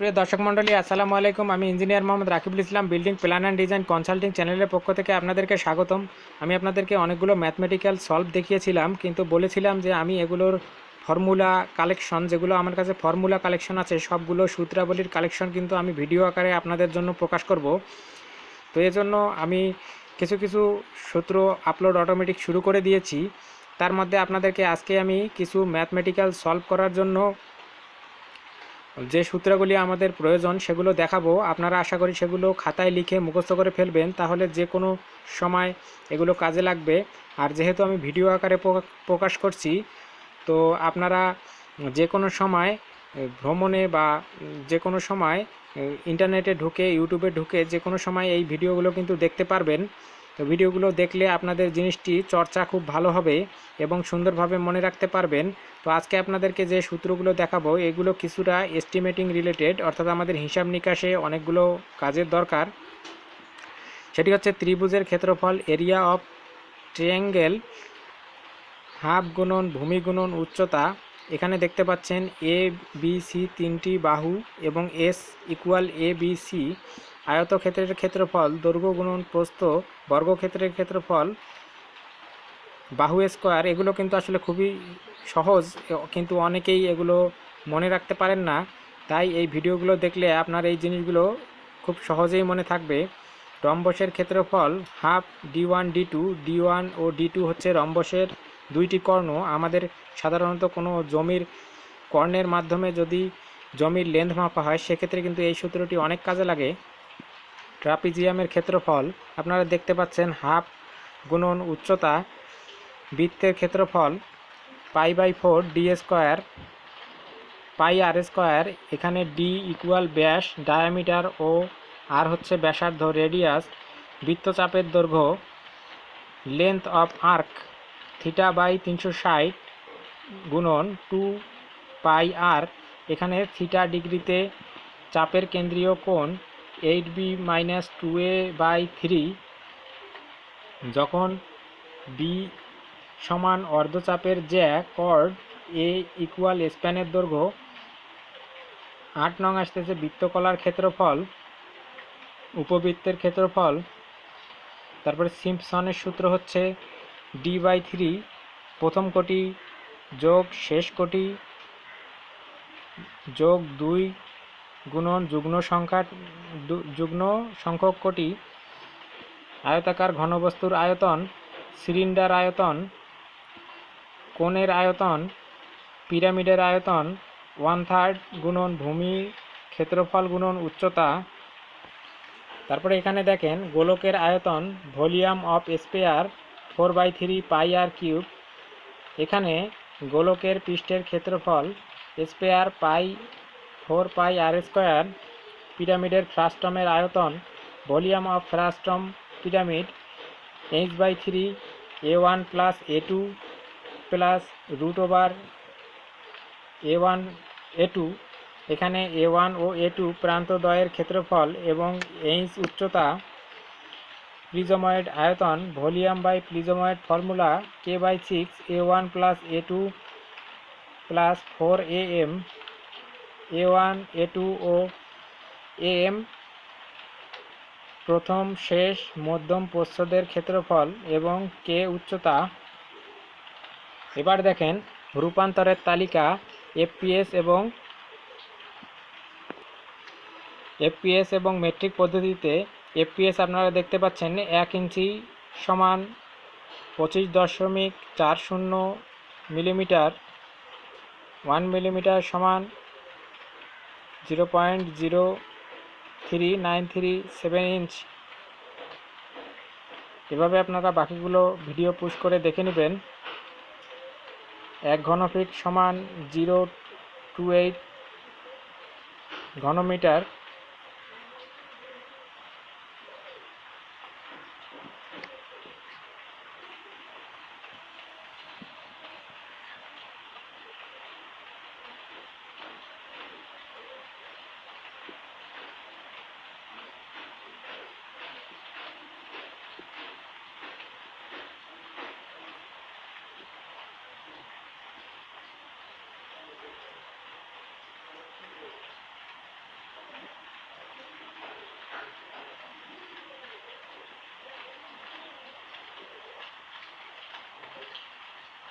প্রিয় দর্শক মণ্ডলী, আসসালামু আলাইকুম। আমি engineer Mohammad Rakibul Islam, building plan and design consulting চ্যানেলের পক্ষ থেকে আপনাদেরকে স্বাগতম। আমি আপনাদেরকে অনেকগুলো ম্যাথমেটিক্যাল সলভ দেখিয়েছিলাম, কিন্তু বলেছিলাম যে আমি এগুলোর ফর্মুলা কালেকশন, যেগুলো আমার কাছে ফর্মুলা কালেকশন আছে, সবগুলো সূত্রাবলীর কালেকশন কিন্তু আমি ভিডিও আকারে আপনাদের জন্য প্রকাশ করব। তো এজন্য আমি কিছু কিছু সূত্র আপলোড অটোমেটিক শুরু করে দিয়েছি। তার মধ্যে আপনাদেরকে আজকে আমি কিছু ম্যাথমেটিক্যাল সলভ করার জন্য যে সূত্রগুলি আমাদের প্রয়োজন সেগুলো দেখাবো। আপনারা আশা করি সেগুলো খাতায় লিখে মুখস্থ করে ফেলবেন। তাহলে যে কোনো সময় এগুলো কাজে লাগবে। আর যেহেতু আমি ভিডিও আকারে প্রকা- প্রকাশ করছি, তো আপনারা যে কোনো সময় ভ্রমণে বা যে কোনো সময় ইন্টারনেটে ঢুকে, ইউটিউবে ঢুকে যে কোনো সময় এই ভিডিওগুলো কিন্তু দেখতে পারবেন। তো ভিডিওগুলো দেখলে আপনাদের জিনিসটি চর্চা খুব ভালো হবে এবং সুন্দরভাবে মনে রাখতে পারবেন। তো আজকে আপনাদেরকে যে সূত্রগুলো দেখাবো, এগুলো কিছুটা এস্টিমেটিং রিলেটেড অর্থাৎ আমাদের হিসাব নিকাশে অনেকগুলো কাজের দরকার। সেটি হচ্ছে ত্রিভুজের ক্ষেত্রফল এরিয়া অফ ট্রিয়াঙ্গেল হাফ গুণন ভূমি গুণন উচ্চতা। এখানে দেখতে পাচ্ছেন এ বি সি তিনটি বাহু এবং S equal A B C আয়তক্ষেত্রের ক্ষেত্রফল দৈর্ঘ্য গুণন প্রস্থ, বর্গক্ষেত্রের ক্ষেত্রফল, বাহু স্কোয়ার এগুলো কিন্তু আসলে খুবই সহজ, কিন্তু অনেকেই এগুলো মনে রাখতে পারেন না। তাই এই ভিডিওগুলো দেখলে আপনার এই জিনিসগুলো খুব সহজেই মনে থাকবে। রম্বসের ক্ষেত্রফল half D one D two D one ও ডি টু হচ্ছে রম্বসের দুইটি কর্ণ। আমাদের সাধারণত কোনো জমির কর্ণের মাধ্যমে যদি জমির লেন্থ মাপা হয়, সেক্ষেত্রে কিন্তু এই সূত্রটি অনেক কাজে লাগে। ট্রাপিজিয়ামের ক্ষেত্রফল, আপনারা দেখতে পাচ্ছেন হাফ গুণন উচ্চতা, বৃত্তের ক্ষেত্রফল, pi by four D square, pi R square, এখানে ডি ইকুয়াল ব্যাস, ডায়ামিটার ও আর হচ্ছে ব্যাসার্ধ রেডিয়াস, বৃত্তচাপের দৈর্ঘ্য, length of arc, theta by তিনশো ষাট গুণন টু পাই আর, এখানে থিটা ডিগ্রিতে চাপের কেন্দ্রীয় কোণ eight B minus two A by three যখন বি সমান অর্ধচাপের জ্যা কর্ড এ ইকুয়াল স্প্যানের দৈর্ঘ্য, আট নং আসতেছে বৃত্তকলার ক্ষেত্রফল, উপবৃত্তের ক্ষেত্রফল, তারপরে সিম্পসনের সূত্র হচ্ছে ডি বাই থ্রি প্রথম কোটি যোগ শেষ কোটি যোগ দুই গুণন যুগ্ন সংখ্যা যুগ্ন সংখ্যক কোটি আয়তাকার ঘনবস্তুর আয়তন, সিলিন্ডার আয়তন, কোণের আয়তন, পিরামিডের আয়তন ওয়ান থার্ড গুণন ভূমি, ক্ষেত্রফল গুণন উচ্চতা। তারপরে এখানে দেখেন গোলকের আয়তন volume of sphere four by three pi R cube. এখানে গোলকের পৃষ্ঠের ক্ষেত্রফল sphere pi four pi R square পিরামিডের ফ্রাস্টমের আয়তন volume of frustum pyramid H by three A one plus A two plus root over A one A two. এখানে A one O A two প্রান্তদ্বয়ের ক্ষেত্রফল এবং এইচ উচ্চতা prismoid আয়তন volume by prismoid formula K by six A one plus A two plus four A M A one A two O M প্রথম, শেষ, মধ্যম প্রস্থদের ক্ষেত্রফল এবং কে উচ্চতা। এবার দেখেন রূপান্তরের তালিকা এফপিএস এবং এফপিএস এবং মেট্রিক পদ্ধতিতে এফপিএস আপনারা দেখতে পাচ্ছেন এক ইঞ্চি সমান পঁচিশ দশমিক চার শূন্য মিলিমিটার ওয়ান মিলিমিটার সমান zero point zero three nine three seven inch. এভাবে আপনারা বাকিগুলো ভিডিও পুশ করে দেখে নেবেন। এক ঘনফিট সমান জিরো টু এইট ঘনমিটার।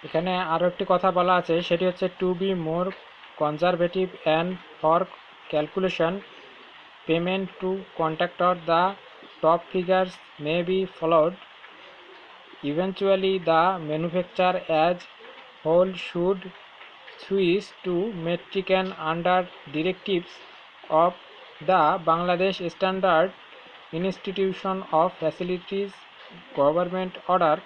এখানে আরও একটি কথা বলা আছে, সেটি হচ্ছে to be more conservative and for calculation payment to contractor the top figures may be followed eventually the manufacture as whole should switch to metric metrication under directives of the Bangladesh standard institution of facilities government order